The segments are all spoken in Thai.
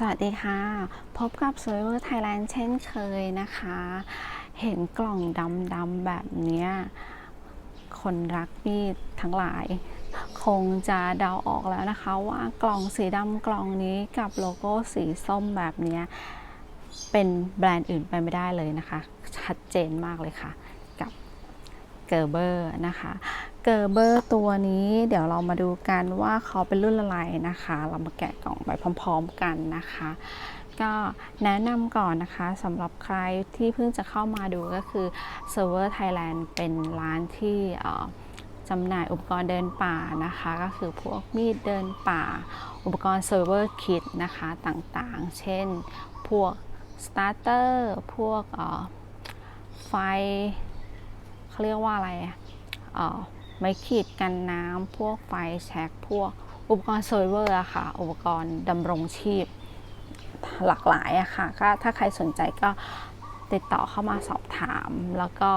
สวัสดีค่ะ พบกับ s u r v i v o r Thailand เช่นเคยนะคะ เห็นกล่องดำๆแบบเนี้ยคนรักมีดทั้งหลาย คงจะเดาออกแล้วนะคะว่ากล่องสีดำกล่องนี้กับโลโก้สีส้มแบบเนี้ยเป็นแบรนด์อื่นไปไม่ได้เลยนะคะ ชัดเจนมากเลยค่ะ กับเกอร์เบอร์นะคะ เกอร์เบอร์ตัวนี้เดี๋ยวเรามาดูกันว่าเขาเป็นรุ่นอะไรนะคะ เรามาแกะกล่องไปพร้อมๆกันนะคะ ก็แนะนำก่อนนะคะสำหรับใครที่เพิ่งจะเข้ามาดูก็คือ Server Thailand เป็นร้านที่จำหน่ายอุปกรณ์เดินป่านะคะ ก็คือพวกมีดเดินป่า อุปกรณ์เซิร์ฟเวอร์คิดนะคะต่างๆ เช่นพวกสตาร์เตอร์พวกไฟเขาเรียกว่าอะไรอะเอ่อ ไม้ขีดกันน้ำพวกไฟแช็กพวกอุปกรณ์เซิร์ฟเวอร์อะค่ะ อุปกรณ์ดำรงชีพหลากหลายอะค่ะก็ถ้าใครสนใจก็ติดต่อเข้ามาสอบถาม แล้วก็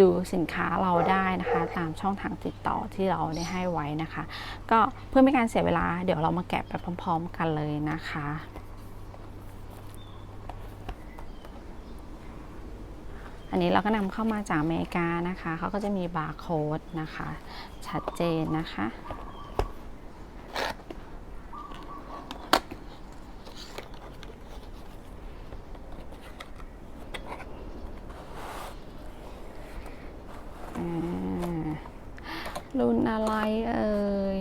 ดูสินค้าเราได้นะคะ ตามช่องทางติดต่อที่เราได้ให้ไว้นะคะ ก็เพื่อไม่การเสียเวลา เดี๋ยวเรามาแกะไปพร้อม ๆ กันเลยนะคะ อันนี้เราก็นำเข้ามาจากอเมริกานะคะเขาก็จะมีบาร์โค้ดนะคะ ชัดเจนนะคะรุ่นอะไรเอ่ย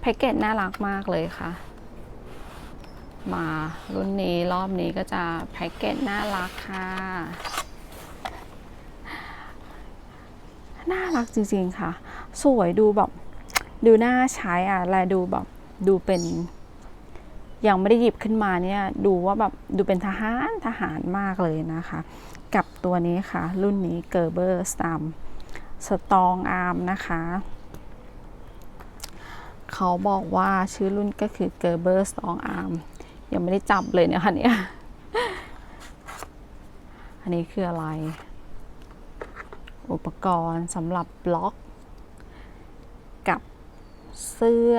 แพ็กเกจน่ารักมากเลยค่ะ มารุ่นนี้รอบนี้ก็จะแพ็กเกจน่ารักค่ะ น่ารักจริงๆค่ะ สวยดูแบบดูน่าใช้อะและดูแบบดูเป็นยังไม่ได้หยิบขึ้นมาเนี่ยดูว่าแบบดูเป็นทหารทหารมากเลยนะคะ กับตัวนี้ค่ะ รุ่นนี้เกอร์เบอร์สตามสตองอาร์มนะคะ เขาบอกว่าชื่อรุ่นก็คือเกอร์เบอร์สตองอาร์มยังไม่ได้จับเลยเนี่ยค่ะเนี่ย อันนี้คืออะไร อุปกรณ์สำหรับบล็อก กับเสื้อ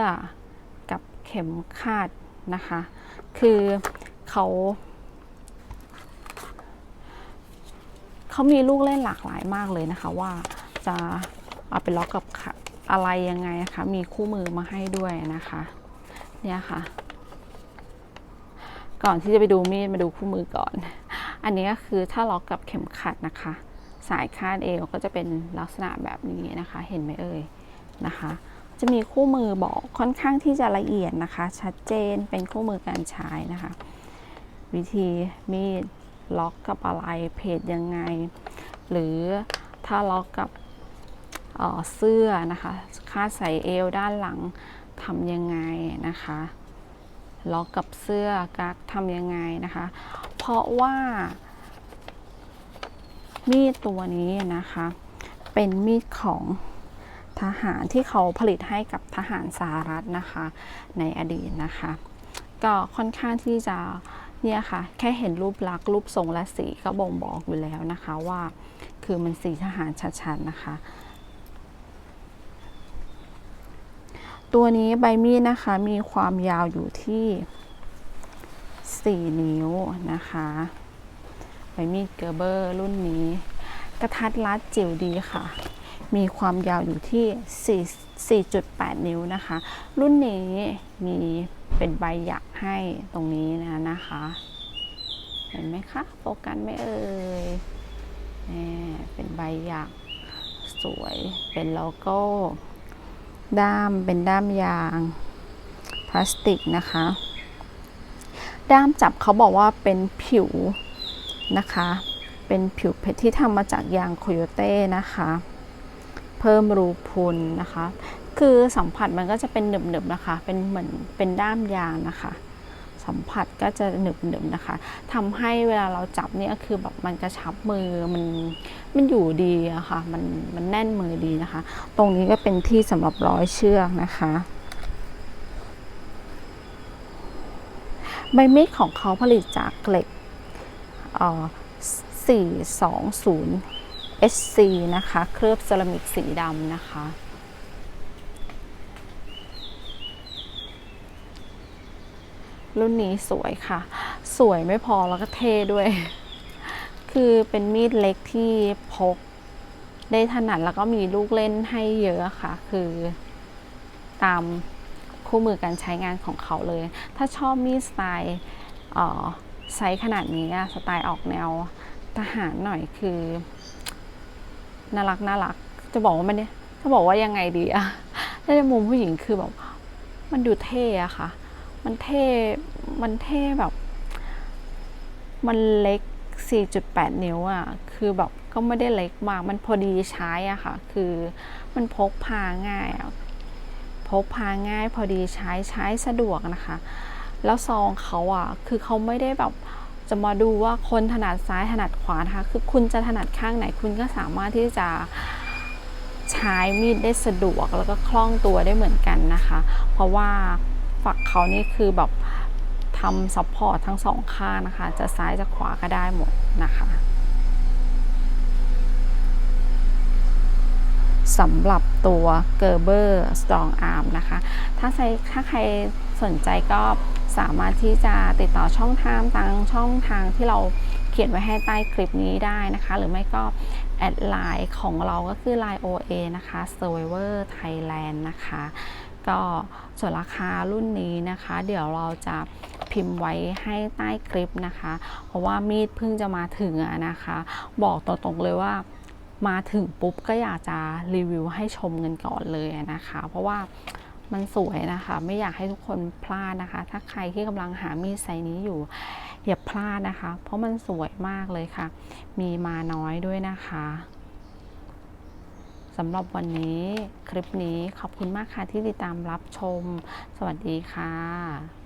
กับเข็มขัดนะคะ คือเขาเขามีลูกเล่นหลากหลายมากเลยนะคะว่าจะเอาไปล็อกกับอะไรยังไงนะคะ มีคู่มือมาให้ด้วยนะคะ เนี่ยค่ะ ก่อนที่จะไปดูมีดมาดูคู่มือก่อน อันนี้ก็คือถ้าล็อกกับเข็มขัดนะคะ สายคาดเอวก็จะเป็นลักษณะแบบนี้นะคะ เห็นไหมเอ่ยนะคะ จะมีคู่มือบอกค่อนข้างที่จะละเอียดนะคะ ชัดเจนเป็นคู่มือการใช้นะคะ วิธีมีดล็อกกับอะไรเพจยังไง หรือถ้าล็อกกับเออเสื้อนะคะคาดใส่เอวด้านหลังทำยังไงนะคะล็อกกับเสื้อกักทำยังไงนะคะ เพราะว่า มีดตัวนี้นะคะ เป็นมีดของทหารที่เขาผลิตให้กับทหารสหรัฐนะคะ ในอดีตนะคะ ก็ค่อนข้างที่จะเนี่ยค่ะ แค่เห็นรูปลักษณ์รูปทรงและสีก็บ่งบอกอยู่แล้วนะคะว่าคือมันสีทหารชัดๆนะคะ ตัวนี้ใบมีดนะคะมีความยาวอยู่ที่ 4 นิ้วนะคะ ใบมีดเกอร์เบอร์รุ่นนี้ กระทัดรัดจิ๋วดีค่ะ มีความยาวอยู่ที่ 4.8 นิ้วนะคะ รุ่นนี้มีเป็นใบหยักให้ตรงนี้นะนะคะ เห็นไหมคะโฟกัสไม่เอ่ยนี่เป็นใบหยักสวยเป็นโลโก้ด้ามเป็นด้ามยางพลาสติกนะคะ ด้ามจับเขาบอกว่าเป็นผิว นะคะ เป็นผิวเพชรที่ทำมาจากยางโคโยเต้นะคะ เพิ่มรูพุนนะคะ คือสัมผัสมันก็จะเป็นหนึบๆนะคะ เป็นเหมือนเป็นด้ามยางนะคะสัมผัสก็จะหนึบๆนะคะทำให้เวลาเราจับเนี่ยคือแบบมันกระชับมือมันมันอยู่ดีอะค่ะมันมันแน่นมือดีนะคะ ตรงนี้ก็เป็นที่สำหรับร้อยเชือกนะคะ ใบมีดของเขาผลิตจากเหล็ก 420 SC นะคะ เคลือบเซรามิกสีดำนะคะ รุ่นนี้สวยค่ะ สวยไม่พอแล้วก็เท่ด้วย คือเป็นมีดเล็กที่พกได้ถนัดแล้วก็มีลูกเล่นให้เยอะค่ะ คือตามคู่มือการใช้งานของเขาเลย ถ้าชอบมีดสไตล์ ไซส์ขนาดนี้สไตล์ออกแนวทหารหน่อยคือน่ารักน่ารัก จะบอกว่ามันเนี่ยจะบอกว่ายังไงดีอะถ้าในมุมผู้หญิงคือแบบมันดูเท่อะค่ะ มันเท่ มันเท่แบบ มันเล็ก 4.8 นิ้วอะคือแบบก็ไม่ได้เล็กมาก มันพอดีใช้อะค่ะ คือมันพกพาง่าย พกพาง่ายพอดีใช้ใช้สะดวกนะคะ แล้วซองเขาอะ คือเขาไม่ได้แบบจะมาดูว่าคนถนัดซ้ายถนัดขวานะคะ คือคุณจะถนัดข้างไหนคุณก็สามารถที่จะใช้มีดได้สะดวกแล้วก็คล่องตัวได้เหมือนกันนะคะ เพราะว่าฝักเขานี่คือแบบทำซัพพอร์ตทั้งสองข้างนะคะ จะซ้ายจะขวาก็ได้หมดนะคะสำหรับตัว Gerber Strong Arm นะคะ ถ้าใครถ้าใคร สนใจก็สามารถที่จะติดต่อช่องทางทางช่องทางที่เราเขียนไว้ให้ใต้คลิปนี้ได้นะคะ หรือไม่ก็แอดไลน์ของเราก็คือ Line OA นะคะ Survivor Thailand นะคะ ก็ส่วนราคารุ่นนี้นะคะ เดี๋ยวเราจะพิมพ์ไว้ให้ใต้คลิปนะคะ เพราะว่ามีดเพิ่งจะมาถึงอะนะคะ บอกตรงๆเลยว่ามาถึงปุ๊บก็อยากจะรีวิวให้ชมกันก่อนเลยนะคะ เพราะว่า มันสวยนะคะ ไม่อยากให้ทุกคนพลาดนะคะ ถ้าใครที่กำลังหามีดไซนี้อยู่อย่าพลาดนะคะ เพราะมันสวยมากเลยค่ะ มีมาน้อยด้วยนะคะสำหรับวันนี้คลิปนี้ขอบคุณมากค่ะที่ติดตามรับชม สวัสดีค่ะ